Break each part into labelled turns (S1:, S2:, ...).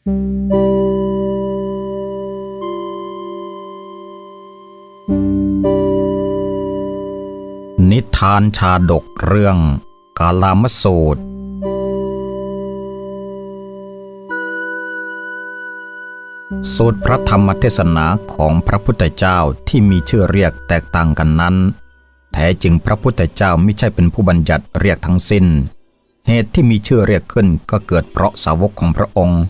S1: นิทานชาดกเรื่อง กาลามสูตร สูตรพระธรรมเทศนาของพระพุทธเจ้าที่มีชื่อเรียกแตกต่างกันนั้น แท้จริงพระพุทธเจ้าไม่ใช่เป็นผู้บัญญัติเรียกทั้งสิ้น เหตุที่มีชื่อเรียกขึ้นก็เกิดเพราะสาวกของพระองค์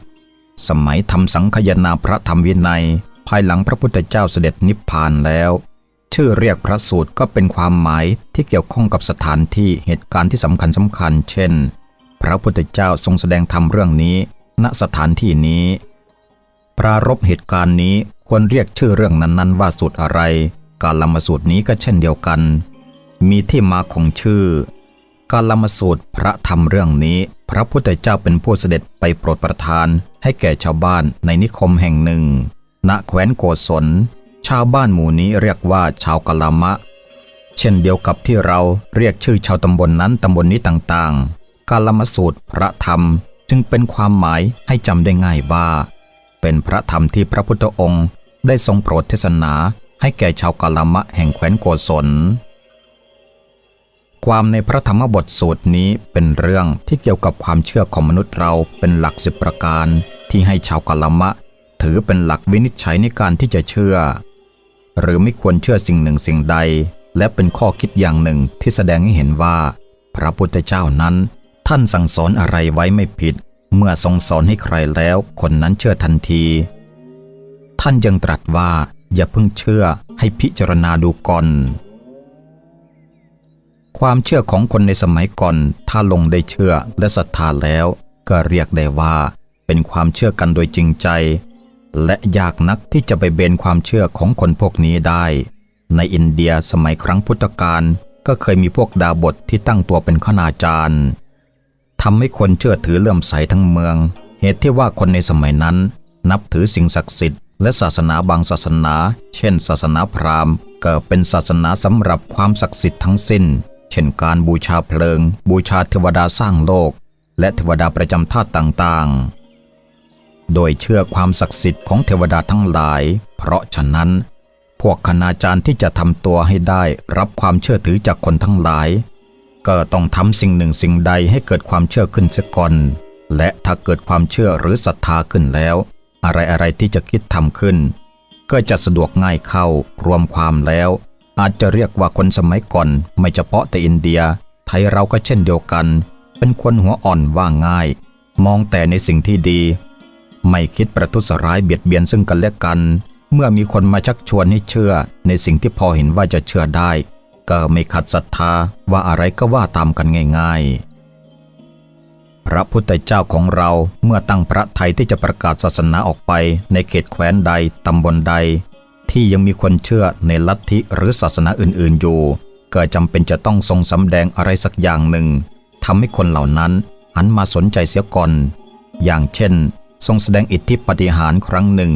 S1: สมัยทำสังคยนาพระธรรมวินัย ภายหลังพระพุทธเจ้าเสด็จนิพพานแล้ว ชื่อเรียกพระสูตรก็เป็นความหมายที่เกี่ยวข้องกับสถานที่เหตุการณ์ที่สำคัญสำคัญ เช่น พระพุทธเจ้าทรงแสดงธรรมเรื่องนี้ ณสถานที่นี้ ปรารบเหตุการณ์นี้ควรเรียกชื่อเรื่องนั้นๆ ว่าสูตรอะไร การลำสูตรนี้ก็เช่นเดียวกัน มีที่มาของชื่อ การลำสูตรพระธรรมเรื่องนี้ พระพุทธเจ้าเป็นผู้เสด็จไปโปรดประทาน ให้แก่ชาวบ้านในนิคมแห่งหนึ่ง ณแคว้นโกศล ชาวบ้านหมู่นี้เรียกว่าชาวกะลามะ เช่นเดียวกับที่เราเรียกชื่อชาวตำบลนนั้นตำบลนนี้ต่างๆ การลมสูตรพระธรรมจึงเป็นความหมายให้จำได้ง่ายว่า เป็นพระธรรมที่พระพุทธองค์ ได้ทรงโปรดเทศนาให้แก่ชาวกาลามะแห่งแคว้นโกศล ความในพระธรรมบทสูตรนี้เป็นเรื่องที่เกี่ยวกับความเชื่อของมนุษย์เราเป็นหลักสิบประการ ที่ให้ชาวกาลมะ ถือเป็นหลักวินิจฉัยในการที่จะเชื่อ หรือไม่ควรเชื่อสิ่งหนึ่งสิ่งใด และเป็นข้อคิดอย่างหนึ่งที่แสดงให้เห็นว่า พระพุทธเจ้านั้น ท่านสั่งสอนอะไรไว้ไม่ผิด เมื่อทรงสอนให้ใครแล้วคนนั้นเชื่อทันที ท่านยังตรัสว่าอย่าเพิ่งเชื่อให้พิจารณาดูก่อน ความเชื่อของคนในสมัยก่อน ถ้าลงได้เชื่อและศรัทธาแล้ว ก็เรียกได้ว่า เป็นความเชื่อกันโดยจริงใจ และยากนักที่จะไปเบนความเชื่อของคนพวกนี้ได้ ในอินเดียสมัยครั้งพุทธกาลก็เคยมีพวกดาบทที่ตั้งตัวเป็นขณาจารย์ทำให้คนเชื่อถือเลื่อมใสทั้งเมือง เหตุที่ว่าคนในสมัยนั้น นับถือสิ่งศักดิ์สิทธิ์และศาสนาบางศาสนา เช่น ศาสนาพราหมณ์ก็เป็นศาสนาสำหรับความศักดิ์สิทธิ์ทั้งสิ้น เช่นการบูชาเพลิง บูชาเทวดาสร้างโลก และเทวดาประจำธาตุต่างๆ โดยเชื่อความศักดิ์สิทธิ์ของเทวดาทั้งหลาย เพราะฉะนั้น พวกคณาจารย์ที่จะทำตัวให้ได้รับความเชื่อถือจากคนทั้งหลาย ก็ต้องทำสิ่งหนึ่งสิ่งใดให้เกิดความเชื่อขึ้นเสียก่อนและถ้าเกิดความเชื่อหรือศรัทธาขึ้นแล้ว อะไรอะไรที่จะคิดทำขึ้น ก็จะสะดวกง่ายเข้ารวมความแล้ว อาจจะเรียกว่าคนสมัยก่อนไม่เฉพาะแต่อินเดีย ไทยเราก็เช่นเดียวกัน เป็นคนหัวอ่อนว่าง่าย มองแต่ในสิ่งที่ดี ไม่คิดประทุษร้ายเบียดเบียนซึ่งกันและกัน เมื่อมีคนมาชักชวนให้เชื่อ ในสิ่งที่พอเห็นว่าจะเชื่อได้ ก็ไม่ขัดศรัทธาว่าอะไรก็ว่าตามกันง่ายๆพระพุทธเจ้าของเราเมื่อตั้งพระไทยที่จะประกาศศาสนาออกไปในเขตแคว้นใด ตำบลใด ที่ยังมีคนเชื่อในลัทธิหรือศาสนาอื่นๆอยู่ก็จำเป็นจะต้องทรงสำแดงอะไรสักอย่างหนึ่งทำให้คนเหล่านั้นหันมาสนใจเสียก่อน อย่างเช่น ทรงแสดงอิทธิปาฏิหาริย์ครั้งหนึ่ง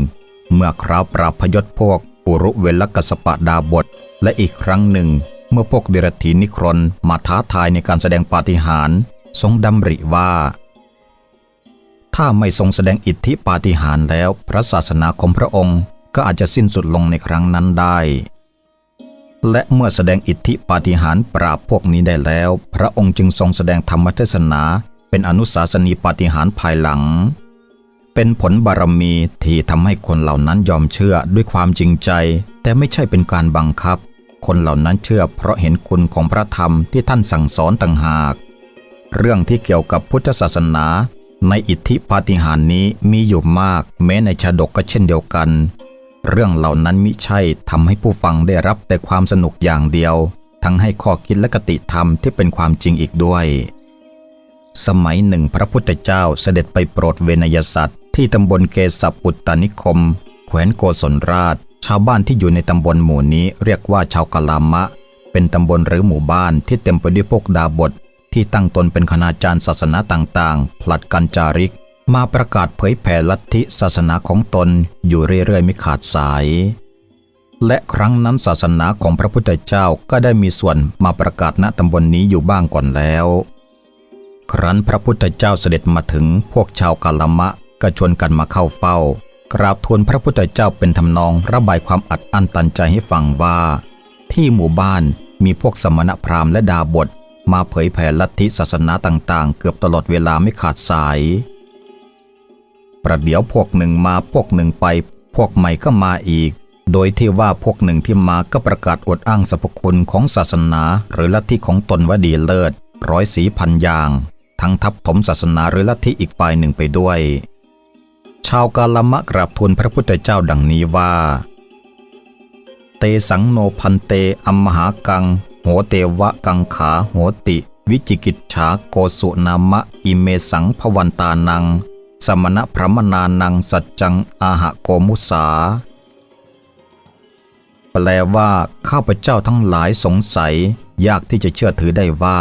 S1: เมื่อคราวปราบพยศพวกปุรุเวลกสปะดาบท และอีกครั้งหนึ่ง เมื่อพวกเดรัจฉีนิครนมาท้าทายในการแสดงปาฏิหาริย์ทรงดำริว่า ถ้าไม่ทรงแสดงอิทธิปาฏิหาริย์แล้ว พระศาสนาของพระองค์ ก็อาจจะสิ้นสุดลงในครั้งนั้นได้ และเมื่อแสดงอิทธิปาฏิหาริย์ปราบพวกนี้ได้แล้ว พระองค์จึงทรงแสดงธรรมเทศนา เป็นอนุสาสนีปาฏิหาริย์ภายหลัง เป็นผลบารมีที่ทำให้คนเหล่านั้นยอมเชื่อด้วยความจริงใจ แต่ไม่ใช่เป็นการบังคับ คนเหล่านั้นเชื่อเพราะเห็นคุณของพระธรรมที่ท่านสั่งสอนต่างหาก เรื่องที่เกี่ยวกับพุทธศาสนาในอิทธิปาฏิหาริย์นี้มีอยู่มาก แม้ในชาดกก็เช่นเดียวกัน เรื่องเหล่านั้นมิใช่ทำให้ผู้ฟังได้รับแต่ความสนุกอย่างเดียว ทั้งให้ข้อคิดและกติธรรมที่เป็นความจริงอีกด้วย สมัยหนึ่งพระพุทธเจ้าเสด็จไปโปรดเวนยสัตว์ ที่ตำบลเกสับอุตตานิคม แขวนโกศลราช ชาวบ้านที่อยู่ในตำบลหมู่นี้เรียกว่าชาวกะลามะ เป็นตำบลหรือหมู่บ้านที่เต็มไปด้วยพวกดาบทที่ตั้งตนเป็นคณาจารย์ศาสนาต่างๆ ผลัดกันจาริก มาประกาศเผยแผ่ลัทธิศาสนาของตนอยู่เรื่อยๆไม่ขาดสาย และครั้งนั้นศาสนาของพระพุทธเจ้าก็ได้มีส่วนมาประกาศณตำบลนนี้อยู่บ้างก่อนแล้ว ครั้นพระพุทธเจ้าเสด็จมาถึงพวกชาวกาลมะก็ชวนกันมาเข้าเฝ้า กราบทูลพระพุทธเจ้าเป็นทำนองระบายความอัดอั้นตันใจให้ฟังว่า ที่หมู่บ้านมีพวกสมณพราหมณ์และดาบท มาเผยแผ่ลัทธิศาสนาต่างๆ เกือบตลอดเวลาไม่ขาดสาย ประเดี๋ยวพวกหนึ่งมาพวกหนึ่งไป พวกใหม่ก็มาอีก โดยที่ว่าพวกหนึ่งที่มาก็ประกาศอวดอ้างสรรพคุณของศาสนา หรือลัทธิของตนว่าดีเลิศร้อยสีพันอย่าง ทั้งทับถมศาสนาหรือลัทธิอีกฝ่ายหนึ่งไปด้วย ชาวกาลมะกราบทูลพระพุทธเจ้าดังนี้ว่า เตสังโนพันเตอัมมหากัง โหเตวะกังขาโหติ วิจิกิจฉาโกสุนามะ อิเมสังพวันตานัง สมณพรมนานังสัจจังอาหะโกมุสา แปลว่า ข้าพเจ้าทั้งหลายสงสัย ยากที่จะเชื่อถือได้ว่า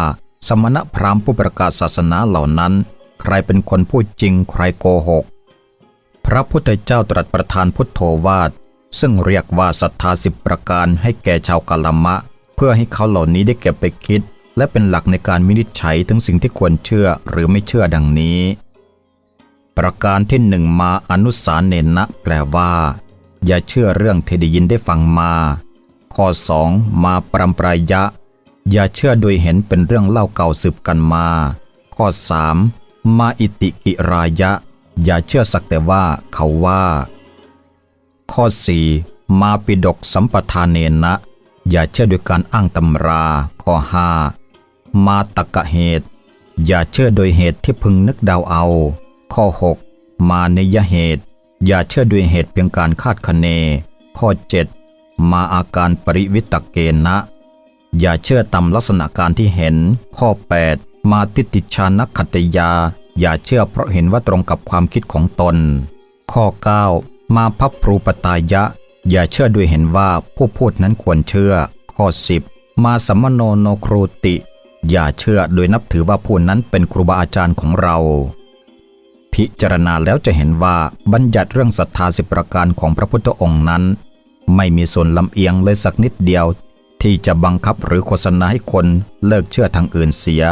S1: สมณพราหมณ์ผู้ประกาศศาสนาเหล่านั้น ใครเป็นคนพูดจริงใครโกหก พระพุทธเจ้าตรัสประทานพุทโธวาท ซึ่งเรียกว่าศรัทธาสิบประการให้แก่ชาวกาลมะ เพื่อให้เขาเหล่านี้ได้เก็บไปคิด และเป็นหลักในการวินิจฉัยถึงสิ่งที่ควรเชื่อหรือไม่เชื่อดังนี้ ประการที่หนึ่งมาอนุสาเนนะแปลว่า อย่าเชื่อเรื่องที่ได้ยินได้ฟังมา ข้อสองมาปรำปรายะ อย่าเชื่อโดยเห็นเป็นเรื่องเล่าเก่าสืบกันมา ข้อสามมาอิติกิรายะ อย่าเชื่อสักแต่ว่าเขาว่า ข้อ 4. มาปิดกสัมปทานเนนะ อย่าเชื่อโดยการอ้างตำรา ข้อ 5. มาตกะเหตุ อย่าเชื่อโดยเหตุที่พึงนึกเดาเอา ข้อ 6. มาเนยเหตุ อย่าเชื่อด้วยเหตุเพียงการคาดคะเน ข้อ 7. มาอาการปริวิตกเกณนะ อย่าเชื่อตามลักษณะการที่เห็น ข้อ 8 มาติติชานคัตยา อย่าเชื่อเพราะเห็นว่าตรงกับความคิดของตน ข้อ 9 มาพับปรูปตายะ อย่าเชื่อด้วยเห็นว่าผู้พูดนั้นควรเชื่อ ข้อ 10 มาสัมมโนโนครูติอย่าเชื่อโดยนับถือว่าผู้นั้นเป็นครูบาอาจารย์ของเรา พิจารณาแล้วจะเห็นว่าบัญญัติเรื่องศรัทธาสิบประการของพระพุทธองค์นั้น ไม่มีส่วนลำเอียงเลยสักนิดเดียว ที่จะบังคับหรือโฆษณาให้คนเลิกเชื่อทางอื่นเสีย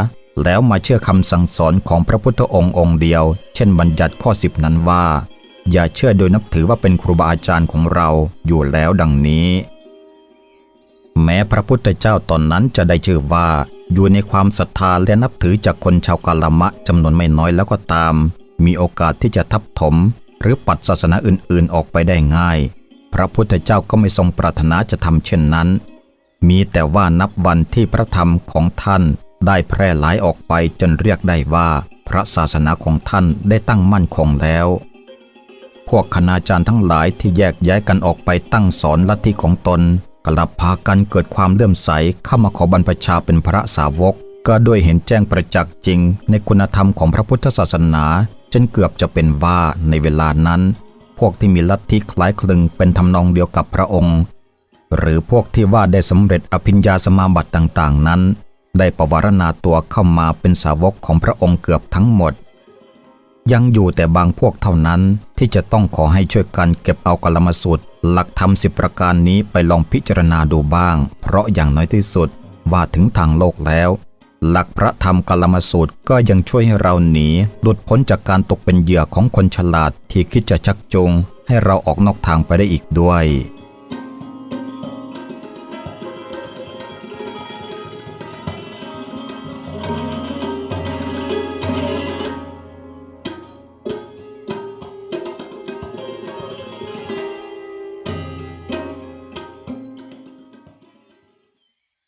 S1: แล้วมาเชื่อคำสั่งสอนของพระพุทธองค์องค์เดียว เช่นบัญญัติข้อสิบนั้นว่า อย่าเชื่อโดยนับถือว่าเป็นครูบาอาจารย์ของเราอยู่แล้วดังนี้ แม้พระพุทธเจ้าตอนนั้นจะได้ชื่อว่า อยู่ในความศรัทธาและนับถือจากคนชาวกาลมะจำนวนไม่น้อยแล้วก็ตาม มีโอกาสที่จะทับถม หรือปัดศาสนาอื่นๆออกไปได้ง่าย พระพุทธเจ้าก็ไม่ทรงปรารถนาจะทำเช่นนั้น มีแต่ว่านับวันที่พระธรรมของท่านได้แพร่หลายออกไปจนเรียกได้ว่า พระศาสนาของท่านได้ตั้งมั่นคงแล้ว พวกคณาจารย์ทั้งหลายที่แยกย้ายกันออกไปตั้งสอนลัทธิของตนกลับพากันเกิดความเลื่อมใสเข้ามาขอบรรพชาเป็นพระสาวก ก็ด้วยเห็นแจ้งประจักษ์จริงในคุณธรรมของพระพุทธศาสนา จนเกือบจะเป็นว่าในเวลานั้น พวกที่มีลัทธิคล้ายคลึงเป็นทำนองเดียวกับพระองค์ หรือพวกที่ว่าได้สำเร็จอภิญญาสมาบัติต่างๆ นั้น ได้ประวารณาตัวเข้ามาเป็นสาวกของพระองค์เกือบทั้งหมด ยังอยู่แต่บางพวกเท่านั้นที่จะต้องขอให้ช่วยกันเก็บเอากลมสูตรหลักธรรมสิบประการนี้ไปลองพิจารณาดูบ้าง เพราะอย่างน้อยที่สุดว่าถึงทางโลกแล้ว หลักพระธรรมกลมสูตรก็ยังช่วยให้เราหนีหลุดพ้นจากการตกเป็นเหยื่อของคนฉลาดที่คิดจะชักจูงให้เราออกนอกทางไปได้อีกด้วย